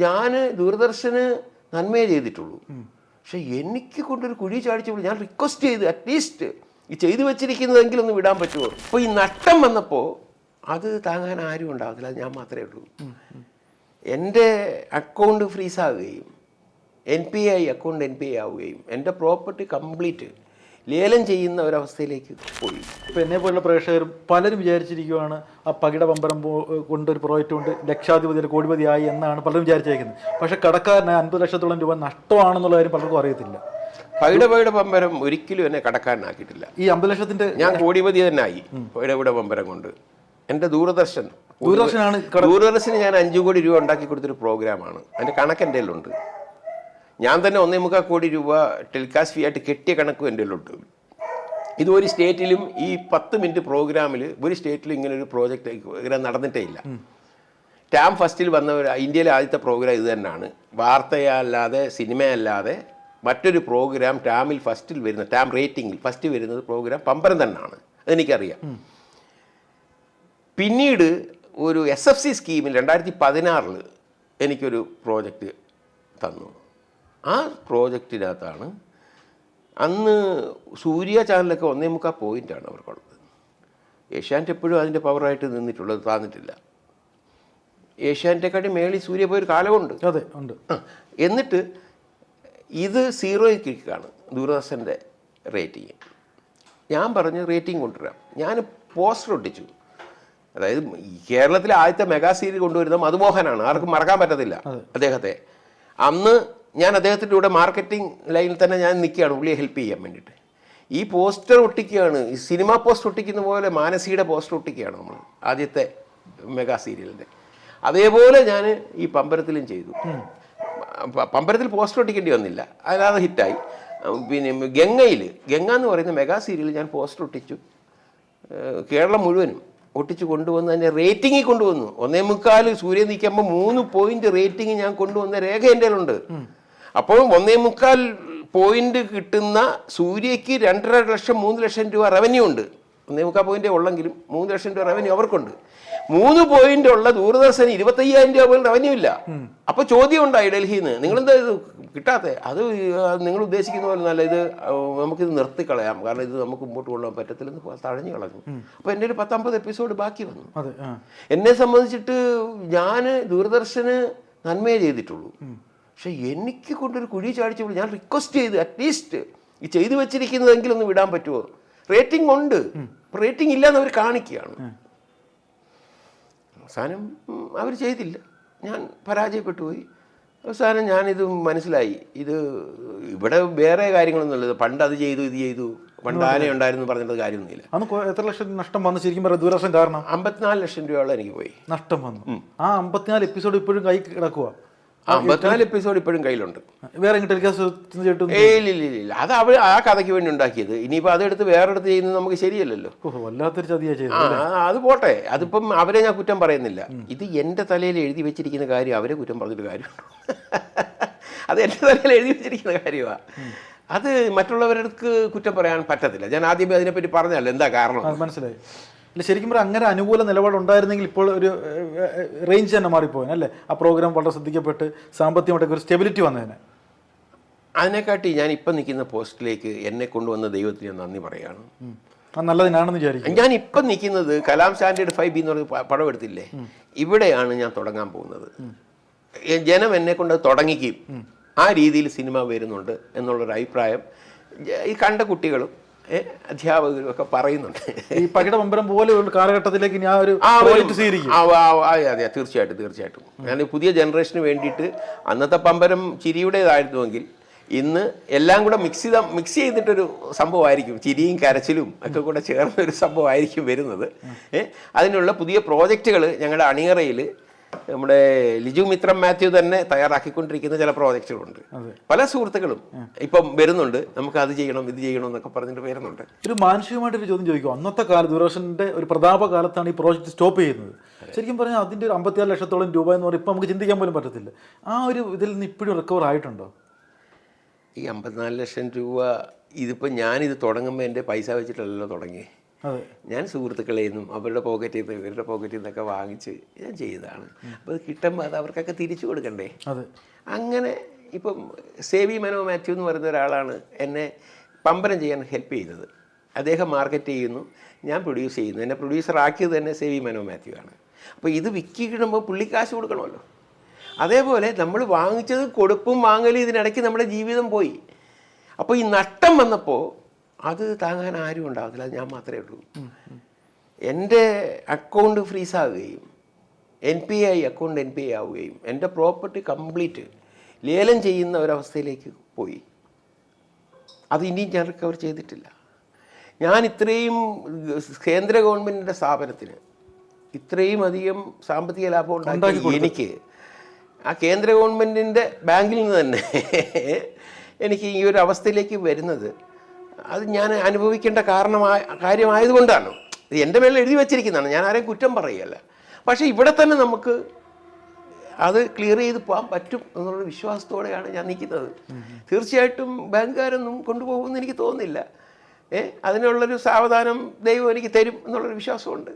ഞാൻ ദൂരദർശന് നന്മയെ ചെയ്തിട്ടുള്ളൂ. പക്ഷെ എനിക്ക് കൊണ്ടൊരു കുഴി ചാടിച്ചപ്പോൾ ഞാൻ റിക്വസ്റ്റ് ചെയ്ത് അറ്റ്ലീസ്റ്റ് ഈ ചെയ്തു വെച്ചിരിക്കുന്നതെങ്കിലും ഒന്ന് വിടാൻ പറ്റുമോ? അപ്പോൾ ഈ നഷ്ടം വന്നപ്പോൾ അത് താങ്ങാൻ ആരും ഉണ്ടാകത്തില്ല അത് ഞാൻ മാത്രമേ ഉള്ളൂ. എന്റെ അക്കൗണ്ട് ഫ്രീസ് ആവുകയും N P I account N P I ആവുകയും എന്റെ പ്രോപ്പർട്ടി കംപ്ലീറ്റ് ലേലം ചെയ്യുന്ന ഒരവസ്ഥയിലേക്ക് പോയി. ഇപ്പം എന്നെ പോലുള്ള പ്രേക്ഷകർ പലരും വിചാരിച്ചിരിക്കുവാണ് ആ പകിട പമ്പരം കൊണ്ട് കൊണ്ടൊരു പ്രോജക്റ്റ് കൊണ്ട് ലക്ഷാധിപതി കോടിപതിയായി എന്നാണ് പലരും വിചാരിച്ചേക്കുന്നത്. പക്ഷേ കടക്കാരന് അൻപത് ലക്ഷത്തോളം രൂപ നഷ്ടമാണെന്നുള്ള കാര്യം പലർക്കും അറിയത്തില്ല. പൈട പകിട പമ്പരം ഒരിക്കലും എന്നെ കടക്കാരനാക്കിയിട്ടില്ല. ഈ അമ്പത് ലക്ഷത്തിന്റെ ഞാൻ കോടിപതി തന്നെ ആയി പൈടപൈട പമ്പരം കൊണ്ട്. എന്റെ ദൂരദർശൻ. ദൂരദർശനാണ് ദൂരദർശന് ഞാൻ അഞ്ചു കോടി രൂപ ഉണ്ടാക്കി കൊടുത്തൊരു പ്രോഗ്രാമാണ് അതിന്റെ കണക്ക് എന്റെ കയ്യിലുണ്ട്. ഞാൻ തന്നെ ഒന്നേ മുക്കാൽ കോടി രൂപ ടെലികാസ്റ്റ് ഫീ ആയിട്ട് കെട്ടിയ കണക്കും എന്റെ കയ്യിലുണ്ട്. ഇത് ഒരു സ്റ്റേറ്റിലും ഈ പത്ത് മിനിറ്റ് പ്രോഗ്രാമിൽ ഒരു സ്റ്റേറ്റിലും ഇങ്ങനെ ഒരു പ്രോജക്റ്റ് ഇങ്ങനെ നടന്നിട്ടേ ഇല്ല. ടാം ഫസ്റ്റിൽ വന്നവർ ഇന്ത്യയിലെ ആദ്യത്തെ പ്രോഗ്രാം ഇത് തന്നെയാണ്. വാർത്തയല്ലാതെ സിനിമയല്ലാതെ മറ്റൊരു പ്രോഗ്രാം ടാമിൽ ഫസ്റ്റിൽ വരുന്ന ടാം റേറ്റിംഗിൽ ഫസ്റ്റ് വരുന്നത് പ്രോഗ്രാം പമ്പരം തന്നെയാണ്. അതെനിക്കറിയാം. പിന്നീട് ഒരു എസ് എഫ് സി സ്കീമിൽ രണ്ടായിരത്തി പതിനാറിൽ എനിക്കൊരു പ്രോജക്റ്റ് തന്നു. ആ പ്രോജക്റ്റിനകത്താണ് അന്ന് സൂര്യ ചാനലൊക്കെ ഒന്നേ മുക്കാൽ പോയിന്റാണ് അവർക്കുള്ളത്. ഏഷ്യാനെറ്റ് എപ്പോഴും അതിന്റെ പവറായിട്ട് നിന്നിട്ടുള്ളത് താന്നിട്ടില്ല. ഏഷ്യാനെറ്റേക്കാട്ടി മേളിൽ സൂര്യ പോയൊരു കാലമുണ്ട്. അതെ ഉണ്ട്. എന്നിട്ട് ഇത് സീറോയ്ക്കാണ് ദൂരദർശന്റെ റേറ്റിംഗ്. ഞാൻ പറഞ്ഞ് റേറ്റിംഗ് കൊണ്ടുവരാം. ഞാൻ പോസ്റ്റർ ഒട്ടിച്ചു. അതായത് കേരളത്തിലെ ആദ്യത്തെ മെഗാ സീരീസ് കൊണ്ടുവരുന്ന മധുമോഹനാണ്. ആർക്കും മറക്കാൻ പറ്റത്തില്ല അദ്ദേഹത്തെ. അന്ന് ഞാൻ അദ്ദേഹത്തിന്റെ കൂടെ മാർക്കറ്റിംഗ് ലൈനിൽ തന്നെ ഞാൻ നിൽക്കുകയാണ്. പുള്ളിയെ ഹെൽപ്പ് ചെയ്യാൻ വേണ്ടിയിട്ട്. ഈ പോസ്റ്റർ ഒട്ടിക്കുകയാണ്. ഈ സിനിമ പോസ്റ്റർ ഒട്ടിക്കുന്ന പോലെ മാനസിയുടെ പോസ്റ്റർ ഒട്ടിക്കുകയാണ് നമ്മൾ ആദ്യത്തെ മെഗാ സീരിയലിന്റെ. അതേപോലെ ഞാൻ ഈ പമ്പരത്തിലും ചെയ്തു. പമ്പരത്തിൽ പോസ്റ്റർ ഒട്ടിക്കേണ്ടി വന്നില്ല. അല്ലാതെ ഹിറ്റായി. പിന്നെ ഗംഗയിൽ ഗംഗ എന്ന് പറയുന്ന മെഗാ സീരിയലിൽ ഞാൻ പോസ്റ്റർ ഒട്ടിച്ചു. കേരളം മുഴുവനും ഒട്ടിച്ചു കൊണ്ടുവന്ന് അതിന്റെ റേറ്റിംഗിൽ കൊണ്ടുവന്നു. ഒന്നേ മുക്കാൽ സൂര്യൻ നിൽക്കുമ്പോൾ മൂന്ന് പോയിന്റ് റേറ്റിംഗ് ഞാൻ കൊണ്ടുവന്ന രേഖ എന്റെ കയ്യിലുണ്ട്. അപ്പോൾ ഒന്നേ മുക്കാൽ പോയിന്റ് കിട്ടുന്ന സൂര്യയ്ക്ക് രണ്ടര ലക്ഷം മൂന്ന് ലക്ഷം രൂപ റവന്യൂ ഉണ്ട്. ഒന്നേ മുക്കാൽ പോയിന്റ് ഉള്ളെങ്കിലും മൂന്ന് ലക്ഷം രൂപ റവന്യൂ അവർക്കുണ്ട്. മൂന്ന് പോയിന്റ് ഉള്ള ദൂരദർശന് ഇരുപത്തയ്യായിരം രൂപ പോലും റവന്യൂ ഇല്ല. അപ്പോൾ ചോദ്യം ഉണ്ടായി ഡൽഹിയിൽ നിന്ന് നിങ്ങളെന്താ ഇത് കിട്ടാത്ത? അത് നിങ്ങൾ ഉദ്ദേശിക്കുന്ന പോലെ നല്ല ഇത് നമുക്കിത് നിർത്തി കളയാം. കാരണം ഇത് നമുക്ക് മുമ്പോട്ട് കൊള്ളാൻ പറ്റത്തില്ലെന്ന് തഴഞ്ഞു കളഞ്ഞു. അപ്പോൾ എന്റെ ഒരു പത്തമ്പത് എപ്പിസോഡ് ബാക്കി വന്നു. അതെ എന്നെ സംബന്ധിച്ചിട്ട് ഞാൻ ദൂരദർശന് നന്മയെ ചെയ്തിട്ടുള്ളൂ. പക്ഷെ എനിക്ക് കൊണ്ടൊരു കുഴി ചാടിച്ചപ്പോൾ ഞാൻ റിക്വസ്റ്റ് ചെയ്ത് അറ്റ്ലീസ്റ്റ് ഈ ചെയ്തു വെച്ചിരിക്കുന്നതെങ്കിലും ഒന്ന് വിടാൻ പറ്റുമോ? റേറ്റിംഗ് ഉണ്ട്. റേറ്റിംഗ് ഇല്ലാന്ന് അവർ കാണിക്കുകയാണ്. അവസാനം അവർ ചെയ്തില്ല. ഞാൻ പരാജയപ്പെട്ടു പോയി അവസാനം ഞാനിത് മനസ്സിലായി. ഇത് ഇവിടെ വേറെ കാര്യങ്ങളൊന്നുമില്ല പണ്ട് അത് ചെയ്തു ഇത് ചെയ്തു. പണ്ട് ആന ഉണ്ടായിരുന്നു പറഞ്ഞിട്ട് കാര്യമൊന്നുമില്ല. അന്ന് എത്ര ലക്ഷം നഷ്ടം വന്നു? ശരിക്കും പറയാം ദൂരദർശൻ കാരണം? അമ്പത്തിനാല് ലക്ഷം രൂപയോളം എനിക്ക് പോയി. നഷ്ടം വന്നു. ആ അമ്പത്തിനാല് എപ്പിസോഡ് ഇപ്പോഴും കൈ കിടക്കുക അമ്പത്തിനാല് എപ്പിസോഡ് ഇപ്പോഴും കയ്യിലുണ്ട്. വേറെ ഇല്ല അത് അവർ ആ കഥയ്ക്ക് വേണ്ടി ഉണ്ടാക്കിയത്. ഇനിയിപ്പോൾ അതെടുത്ത് വേറെടുത്ത് ചെയ്യുന്നത് നമുക്ക് ശരിയല്ലല്ലോ. വല്ലാത്തൊരു ചതിയാ അത് പോട്ടെ. അതിപ്പം അവരെ ഞാൻ കുറ്റം പറയുന്നില്ല. ഇത് എന്റെ തലയിൽ എഴുതി വെച്ചിരിക്കുന്ന കാര്യം അവരെ കുറ്റം പറഞ്ഞിട്ട് കാര്യമുണ്ടോ അത് എന്റെ തലയിൽ എഴുതി വെച്ചിരിക്കുന്ന കാര്യമാണ് അത് മറ്റുള്ളവർക്ക് കുറ്റം പറയാൻ പറ്റത്തില്ല. ഞാൻ ആദ്യമേ അതിനെപ്പറ്റി പറഞ്ഞല്ലോ എന്താ കാരണം മനസ്സിലായി. ഇല്ല ശരിക്കും പറഞ്ഞാൽ അങ്ങനെ അനുകൂല നിലപാടുണ്ടായിരുന്നെങ്കിൽ ഇപ്പോൾ ഒരു റേഞ്ച് തന്നെ മാറിപ്പോയി അല്ലേ? ആ പ്രോഗ്രാം വളരെ ശ്രദ്ധിക്കപ്പെട്ട് സാമ്പത്തികമായിട്ടൊക്കെ ഒരു സ്റ്റെബിലിറ്റി വന്നതിന് അതിനെക്കാട്ടി ഞാൻ ഇപ്പം നിൽക്കുന്ന പോസ്റ്റിലേക്ക് എന്നെ കൊണ്ടുവന്ന ദൈവത്തിന് ഞാൻ നന്ദി പറയുകയാണ്. നല്ലതിനാണെന്ന് വിചാരിക്കും ഞാൻ ഇപ്പം നിൽക്കുന്നത് കലാം സ്റ്റാൻഡേർഡ് ഫൈവ് ബി എന്ന് പറഞ്ഞ പടം എടുത്തില്ലേ? ഇവിടെയാണ് ഞാൻ തുടങ്ങാൻ പോകുന്നത്. ജനം എന്നെ കൊണ്ട് തുടങ്ങിക്കും. ആ രീതിയിൽ സിനിമ വരുന്നുണ്ട് എന്നുള്ളൊരു അഭിപ്രായം ഈ കണ്ട കുട്ടികളും അധ്യാപകരും ഒക്കെ പറയുന്നുണ്ട്. ഈ പകിട പമ്പരം പോലെ ഒരു കാലഘട്ടത്തിലേക്ക് ഞാൻ ഒരു അതെ തീർച്ചയായിട്ടും തീർച്ചയായിട്ടും. ഞാൻ പുതിയ ജനറേഷന് വേണ്ടിയിട്ട് അന്നത്തെ പമ്പരം ചിരിയുടേതായിരുന്നുവെങ്കിൽ ഇന്ന് എല്ലാം കൂടെ മിക്സ് ചെയ്ത മിക്സ് ചെയ്തിട്ടൊരു സംഭവമായിരിക്കും. ചിരിയും കരച്ചിലും ഒക്കെ കൂടെ ചേർന്ന ഒരു സംഭവമായിരിക്കും വരുന്നത്. അതിനുള്ള പുതിയ പ്രോജക്റ്റുകൾ ഞങ്ങളുടെ അണിയറയിൽ നമ്മുടെ ലിജു മിത്രം മാത്യു തന്നെ തയ്യാറാക്കിക്കൊണ്ടിരിക്കുന്ന ചില പ്രോജക്റ്റുകളുണ്ട്. പല സുഹൃത്തുക്കളും ഇപ്പം വരുന്നുണ്ട്. നമുക്ക് അത് ചെയ്യണം ഇത് ചെയ്യണം എന്നൊക്കെ പറഞ്ഞിട്ട് വരുന്നുണ്ട്. ഒരു മാനുഷികമായിട്ടൊരു ചോദ്യം ചോദിക്കും. അന്നത്തെ കാലം ദൂരദർശന്റെ ഒരു പ്രതാപ കാലത്താണ് ഈ പ്രോജക്റ്റ് സ്റ്റോപ്പ് ചെയ്യുന്നത്. ശരിക്കും പറഞ്ഞാൽ അതിന്റെ ഒരു അമ്പത്തിയാറ് ലക്ഷത്തോളം രൂപ എന്ന് പറഞ്ഞാൽ ഇപ്പം നമുക്ക് ചിന്തിക്കാൻ പോലും പറ്റത്തില്ല. ആ ഒരു ഇതിൽ നിന്ന് ഇപ്പോഴും റിക്കവർ ആയിട്ടുണ്ടോ? ഈ അമ്പത്തിനാല് ലക്ഷം രൂപ ഇതിപ്പോൾ ഞാനിത് തുടങ്ങുമ്പോൾ എന്റെ പൈസ വെച്ചിട്ടല്ലല്ലോ തുടങ്ങി ഞാൻ സുഹൃത്തുക്കളിൽ നിന്നും അവരുടെ പോക്കറ്റിൽ നിന്ന് ഇവരുടെ പോക്കറ്റിൽ നിന്നൊക്കെ വാങ്ങിച്ച് ഞാൻ ചെയ്തതാണ്. അപ്പോൾ അത് കിട്ടുമ്പോൾ അത് അവർക്കൊക്കെ തിരിച്ചു കൊടുക്കണ്ടേ? അതെ. അങ്ങനെ ഇപ്പം സേവി മനോ മാത്യു എന്ന് പറയുന്ന ഒരാളാണ് എന്നെ പമ്പരം ചെയ്യാൻ ഹെൽപ്പ് ചെയ്തത്. അദ്ദേഹം മാർക്കറ്റ് ചെയ്യുന്നു ഞാൻ പ്രൊഡ്യൂസ് ചെയ്യുന്നു. എന്നെ പ്രൊഡ്യൂസർ ആക്കിയത് തന്നെ സേവി മനോ മാത്യു ആണ്. അപ്പോൾ ഇത് വിക്കി കിടുമ്പോൾ പുള്ളിക്കാശ് കൊടുക്കണമല്ലോ. അതേപോലെ നമ്മൾ വാങ്ങിച്ചത് കൊടുപ്പും വാങ്ങലും ഇതിനിടയ്ക്ക് നമ്മുടെ ജീവിതം പോയി. അപ്പോൾ ഈ നഷ്ടം വന്നപ്പോൾ അത് താങ്ങാൻ ആരും ഉണ്ടാകത്തില്ല അത് ഞാൻ മാത്രമേ ഉള്ളൂ. എന്റെ account ഫ്രീസാവുകയും N P I account N P I ആവുകയും എന്റെ പ്രോപ്പർട്ടി കംപ്ലീറ്റ് ലേലം ചെയ്യുന്ന ഒരവസ്ഥയിലേക്ക് പോയി. അത് ഇനിയും ഞാൻ റിക്കവർ ചെയ്തിട്ടില്ല. ഞാൻ ഇത്രയും കേന്ദ്ര ഗവൺമെന്റിന്റെ സ്ഥാപനത്തിന് ഇത്രയും അധികം സാമ്പത്തിക ലാഭം ഉണ്ടാക്കി എനിക്ക് ആ കേന്ദ്ര ഗവൺമെന്റിന്റെ ബാങ്കിൽ നിന്ന് തന്നെ എനിക്ക് ഈ ഒരു അവസ്ഥയിലേക്ക് വരുന്നത് അത് ഞാൻ അനുഭവിക്കേണ്ട കാരണമായ കാര്യമായതുകൊണ്ടാണ്. ഇത് എന്റെ മേളിൽ എഴുതി വച്ചിരിക്കുന്നതാണ്. ഞാൻ ആരെയും കുറ്റം പറയുകയല്ല. പക്ഷേ ഇവിടെ തന്നെ നമുക്ക് അത് ക്ലിയർ ചെയ്ത് പോകാൻ പറ്റും എന്നുള്ള വിശ്വാസത്തോടെയാണ് ഞാൻ നിൽക്കുന്നത്. തീർച്ചയായിട്ടും ബാങ്കുകാരൊന്നും കൊണ്ടുപോകുമെന്ന് എനിക്ക് തോന്നുന്നില്ല. ഏഹ് അതിനുള്ളൊരു സാവധാനം ദൈവം എനിക്ക് തരും എന്നുള്ളൊരു വിശ്വാസമുണ്ട്.